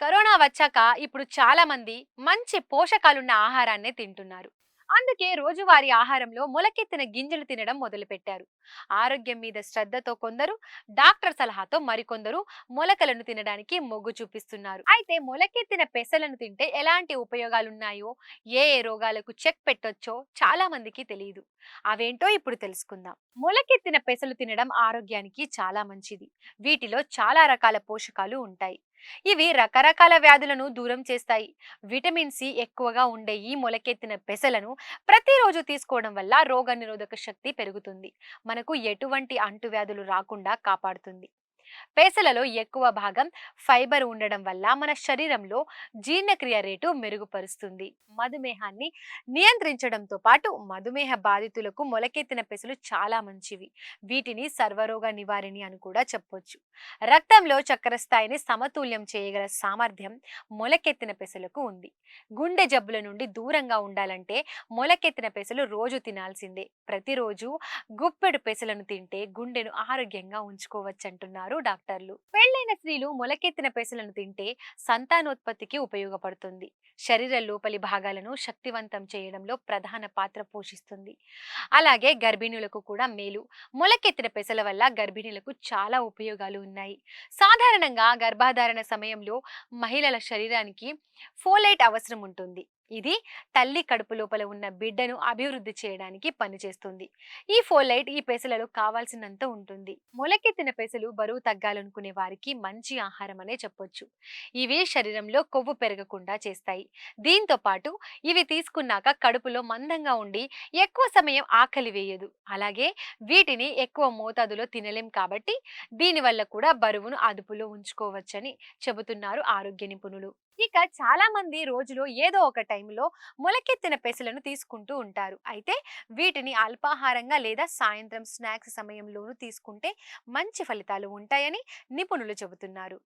Corona వచ్చాక ఇప్పుడు చాలా మంది మంచి పోషకాలున్న ఆహారాన్నే తింటున్నారు. అందుకే రోజువారీ ఆహారంలో మొలకెత్తిన గింజలు తినడం మొదలుపెట్టారు. ఆరోగ్యం మీద శ్రద్ధతో కొందరు డాక్టర్ సలహాతో మరికొందరు మొలకలను తినడానికి మొగ్గు చూపిస్తున్నారు. అయితే మొలకెత్తిన పెసలను తింటే ఎలాంటి ఉపయోగాలున్నాయో ఏ ఏ రోగాలకు చెక్ పెట్టొచ్చో చాలా మందికి తెలియదు అవేంటో ఇప్పుడు తెలుసుకుందాం. మొలకెత్తిన పెసలు తినడం ఆరోగ్యానికి చాలా మంచిది. వీటిలో చాలా రకాల పోషకాలు ఉంటాయి. ఇవి రకరకాల వ్యాధులను దూరం చేస్తాయి. విటమిన్ సి ఎక్కువగా ఉండే ఈ మొలకెత్తిన పెసలను ప్రతిరోజు తీసుకోవడం వల్ల రోగనిరోధక శక్తి పెరుగుతుంది. మనకు ఎటువంటి అంటువ్యాధులు రాకుండా కాపాడుతుంది. పెసలలో ఎక్కువ భాగం ఫైబర్ ఉండడం వల్ల మన శరీరంలో జీర్ణక్రియ రేటు మెరుగుపరుస్తుంది. మధుమేహాన్ని నియంత్రించడంతో పాటు మధుమేహ బాధితులకు మొలకెత్తిన పెసలు చాలా మంచివి. వీటిని సర్వరోగ నివారిణి అని కూడా చెప్పొచ్చు. రక్తంలో చక్కెర స్థాయిని సమతుల్యం చేయగల సామర్థ్యం మొలకెత్తిన పెసలకు ఉంది. గుండె జబ్బుల నుండి దూరంగా ఉండాలంటే మొలకెత్తిన పెసలు రోజు తినాల్సిందే. ప్రతిరోజు గుప్పెడు పెసలను తింటే గుండెను ఆరోగ్యంగా ఉంచుకోవచ్చు అంటున్నారు డాక్టర్లు. పెళ్ళైన స్త్రీలు మొలకెత్తిన పెసలను తింటే సంతానోత్పత్తికి ఉపయోగపడుతుంది. శరీర లోపలి భాగాలను శక్తివంతం చేయడంలో ప్రధాన పాత్ర పోషిస్తుంది. అలాగే గర్భిణులకు కూడా మేలు. మొలకెత్తిన పెసల వల్ల గర్భిణులకు చాలా ఉపయోగాలు ఉన్నాయి. సాధారణంగా గర్భధారణ సమయంలో మహిళల శరీరానికి ఫోలైట్ అవసరం ఉంటుంది. ఇది తల్లి కడుపు లోపల ఉన్న బిడ్డను అభివృద్ధి చేయడానికి పనిచేస్తుంది. ఈ ఫోలైట్ ఈ పెసలలో కావాల్సినంత ఉంటుంది. మొలకెత్తిన పెసలు బరువు తగ్గాలనుకునే వారికి మంచి ఆహారం అనే చెప్పొచ్చు. ఇవి శరీరంలో కొవ్వు పెరగకుండా చేస్తాయి. దీంతో పాటు ఇవి తీసుకున్నాక కడుపులో మందంగా ఉండి ఎక్కువ సమయం ఆకలి వేయదు. అలాగే వీటిని ఎక్కువ మోతాదులో తినలేం కాబట్టి దీనివల్ల కూడా బరువును అదుపులో ఉంచుకోవచ్చని చెబుతున్నారు ఆరోగ్య నిపుణులు. ఇక చాలా మంది రోజులో ఏదో ఒక టైం టైంలో మొలకెత్తిన పెసలను తీసుకుంటూ ఉంటారు. అయితే వీటిని అల్పాహారంగా లేదా సాయంత్రం స్నాక్స్ సమయంలోనూ తీసుకుంటే మంచి ఫలితాలు ఉంటాయని నిపుణులు చెబుతున్నారు.